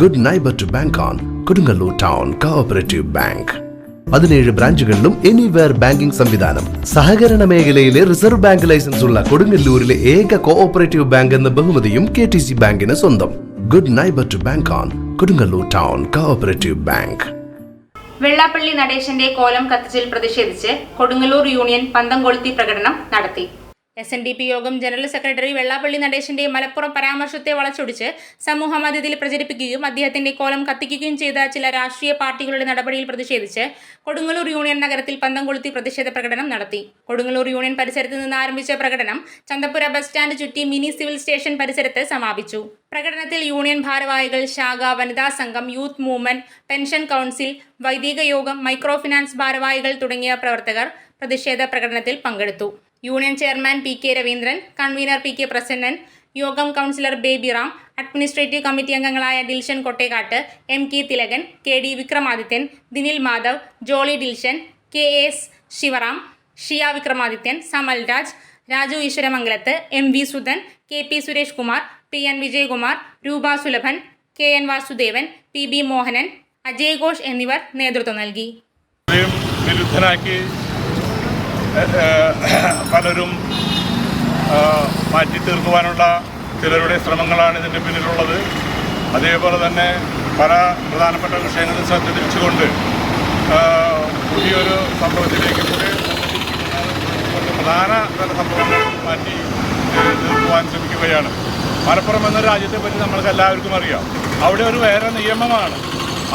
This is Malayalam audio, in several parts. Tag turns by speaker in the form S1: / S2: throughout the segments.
S1: Good neighbour to bank on Kodungallur town cooperative bank പതിനേഴ് ബ്രാഞ്ചുകളിലും എനിവെയർ ബാങ്കിംഗ് സംവിധാനം. സഹകരണ മേഖലയിലെ റിസർവ് ബാങ്ക് ലൈസൻസ് ഉള്ള കൊടുങ്ങല്ലൂരിലെ ഏക കോഓപ്പറേറ്റീവ് ബാങ്ക് എന്ന ബഹുമതിയും കെ ടി സി ബാങ്കിന് സ്വന്തം. Good neighbour to bank on Kodungallur town cooperative bank
S2: Vellappally നടേശന്റെ കോലം കത്തിച്ചിൽ പ്രതിഷേധിച്ച് കൊടുങ്ങല്ലൂർ യൂണിയൻ പന്തംകൊളുത്തി പ്രകടനം നടത്തി. S N D P Yogam general secretary Vellappally നടേശന്റെ Malappuram പരാമർശത്തെ വളച്ചൊടിച്ച് സമൂഹ മാധ്യമത്തിൽ പ്രചരിപ്പിക്കുകയും അദ്ദേഹത്തിന്റെ കോലം കത്തിക്കുകയും ചെയ്ത ചില രാഷ്ട്രീയ പാർട്ടികളുടെ നടപടിയിൽ പ്രതിഷേധിച്ച് കൊടുങ്ങല്ലൂർ യൂണിയൻ നഗരത്തിൽ പന്തം കൊളുത്തി പ്രതിഷേധ പ്രകടനം നടത്തി. കൊടുങ്ങല്ലൂർ യൂണിയൻ പരിസരത്ത് നിന്ന് ആരംഭിച്ച പ്രകടനം ചന്തപ്പുര ബസ് സ്റ്റാൻഡ് ചുറ്റി മിനി സിവിൽ സ്റ്റേഷൻ പരിസരത്ത് സമാപിച്ചു. പ്രകടനത്തിൽ യൂണിയൻ ഭാരവാഹികൾ ശാഖ വനിതാ സംഘം യൂത്ത് മൂവ്മെന്റ് പെൻഷൻ കൗൺസിൽ വൈദിക യോഗം മൈക്രോ ഫിനാൻസ് ഭാരവാഹികൾ തുടങ്ങിയ പ്രവർത്തകർ പ്രതിഷേധ പ്രകടനത്തിൽ പങ്കെടുത്തു. Union chairman P K Raveendran convener P K Prasannan Yogam councillor Baby Ram administrative committee അംഗങ്ങളായ Dilshan Kottekkatt M K Thilakan K D Vikramadithyan Dinil Madhav Jolly Dilshan K S Sivaram Shiya Vikramadithyan Samal Raj Raju Easwaramangalath M V Sudhan K P Suresh Kumar P N Vijayakumar Roopa Sulabhan K N Vasudevan P B Mohanan Ajay Ghosh എന്നിവർ നേതൃത്വം നൽകി.
S3: പലരും മാറ്റി തീർക്കുവാനുള്ള ചിലരുടെ ശ്രമങ്ങളാണ് ഇതിന്റെ പിന്നിലുള്ളത്. അതേപോലെ തന്നെ പല പ്രധാനപ്പെട്ട വിഷയങ്ങളിൽ ശ്രദ്ധ തിരിച്ചുകൊണ്ട് പുതിയൊരു സംഭവത്തിലേക്ക് കൂടി പ്രധാന തല സംഭവങ്ങൾ മാറ്റി തീർക്കുവാൻ ശ്രമിക്കുകയാണ്. മലപ്പുറം എന്ന രാജ്യത്തെ പറ്റി നമ്മൾക്ക് എല്ലാവർക്കും അറിയാം. അവിടെ ഒരു വേറെ നിയമമാണ്.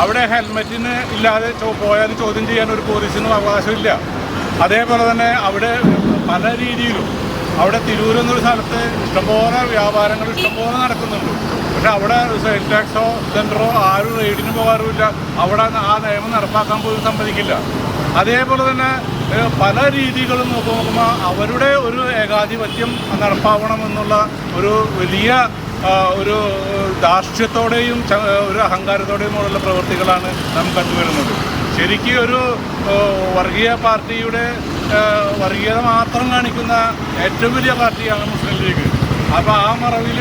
S3: അവിടെ ഹെൽമെറ്റിന് ഇല്ലാതെ പോയാൽ ചോദ്യം ചെയ്യാൻ ഒരു പോലീസിനും അവകാശമില്ല. അതേപോലെ തന്നെ അവിടെ പല രീതിയിലും അവിടെ തിരൂർ എന്നൊരു സ്ഥലത്ത് ഇഷ്ടംപോലെ വ്യാപാരങ്ങൾ ഇഷ്ടംപോലെ നടക്കുന്നുണ്ട്. പക്ഷെ അവിടെ സെയിൽ ടാക്സോ സെന്ററോ ആരും റെയ്ഡിന് പോകാറുമില്ല. അവിടെ ആ നിയമം നടപ്പാക്കാൻ പോലും സമ്മതിക്കില്ല. അതേപോലെ തന്നെ പല രീതികളും നോക്കി നോക്കുമ്പോൾ അവരുടെ ഒരു ഏകാധിപത്യം നടപ്പാവണം എന്നുള്ള ഒരു വലിയ ഒരു ധാർഷ്ട്യത്തോടെയും ഒരു അഹങ്കാരത്തോടെയും ഉള്ള പ്രവൃത്തികളാണ് നാം കണ്ടുവരുന്നത്. ശരിക്കും ഒരു വർഗീയ പാർട്ടിയുടെ വർഗീയത മാത്രം കാണിക്കുന്ന ഏറ്റവും വലിയ പാർട്ടിയാണ് മുസ്ലിം ലീഗ്. അപ്പോൾ ആ മറവിൽ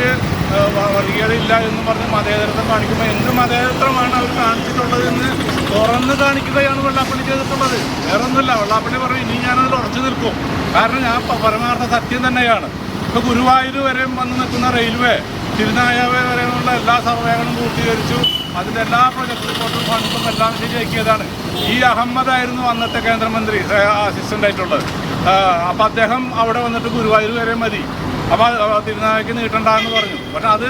S3: വർഗീയത ഇല്ല എന്ന് പറഞ്ഞ് മതേതരത്വം കാണിക്കുമ്പോൾ എന്ത് മതേതരത്വമാണ് അവർ കാണിച്ചിട്ടുള്ളത് എന്ന് തുറന്ന് കാണിക്കുകയാണ് വെള്ളാപ്പള്ളി ചെയ്തിട്ടുള്ളത്. വേറെ ഒന്നുമില്ല വെള്ളാപ്പള്ളി പറയും ഇനി ഞാനതിൽ ഉറച്ചു നിൽക്കും. കാരണം ഞാൻ പരമാർത്ഥ സത്യം തന്നെയാണ്. ഇപ്പോൾ ഗുരുവായൂർ വരെ വന്ന് നിൽക്കുന്ന റെയിൽവേ തിരുനായാവേ വരെയുള്ള എല്ലാ സർവേകളും പൂർത്തീകരിച്ചു. അതിന്റെ എല്ലാ പ്രൊജക്ട് റിപ്പോർട്ടും ഫണ്ടും എല്ലാം ശരിയാക്കിയതാണ്. ഈ അഹമ്മദായിരുന്നു അന്നത്തെ കേന്ദ്രമന്ത്രി അസിസ്റ്റന്റ് ആയിട്ടുള്ളത് അപ്പം അദ്ദേഹം അവിടെ വന്നിട്ട് ഗുരുവായൂർ വരെ മതി. അപ്പോൾ തിരുനായ്ക്ക് നീട്ടണ്ടെന്ന് പറഞ്ഞു. പക്ഷെ അത്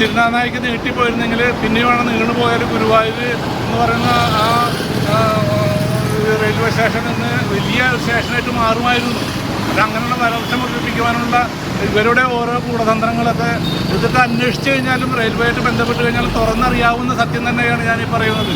S3: തിരുനായ്ക്ക് നീട്ടിപ്പോയിരുന്നെങ്കിൽ പിന്നെ വേണം നീണ്ടു പോയാൽ ഗുരുവായൂർ എന്ന് പറയുന്ന ആ റെയിൽവേ സ്റ്റേഷൻ നിന്ന് വലിയ സ്റ്റേഷനായിട്ട് മാറുമായിരുന്നു. പക്ഷെ അങ്ങനെയുള്ള വരൾച്ച മുറിപ്പിക്കുവാനുള്ള ഇവരുടെ ഓരോ ഗൂഢതന്ത്രങ്ങളൊക്കെ ഇതൊക്കെ അന്വേഷിച്ച് കഴിഞ്ഞാലും റെയിൽവേയായിട്ട് ബന്ധപ്പെട്ട് കഴിഞ്ഞാലും തുറന്നറിയാവുന്ന സത്യം തന്നെയാണ് ഈ പറയുന്നത്.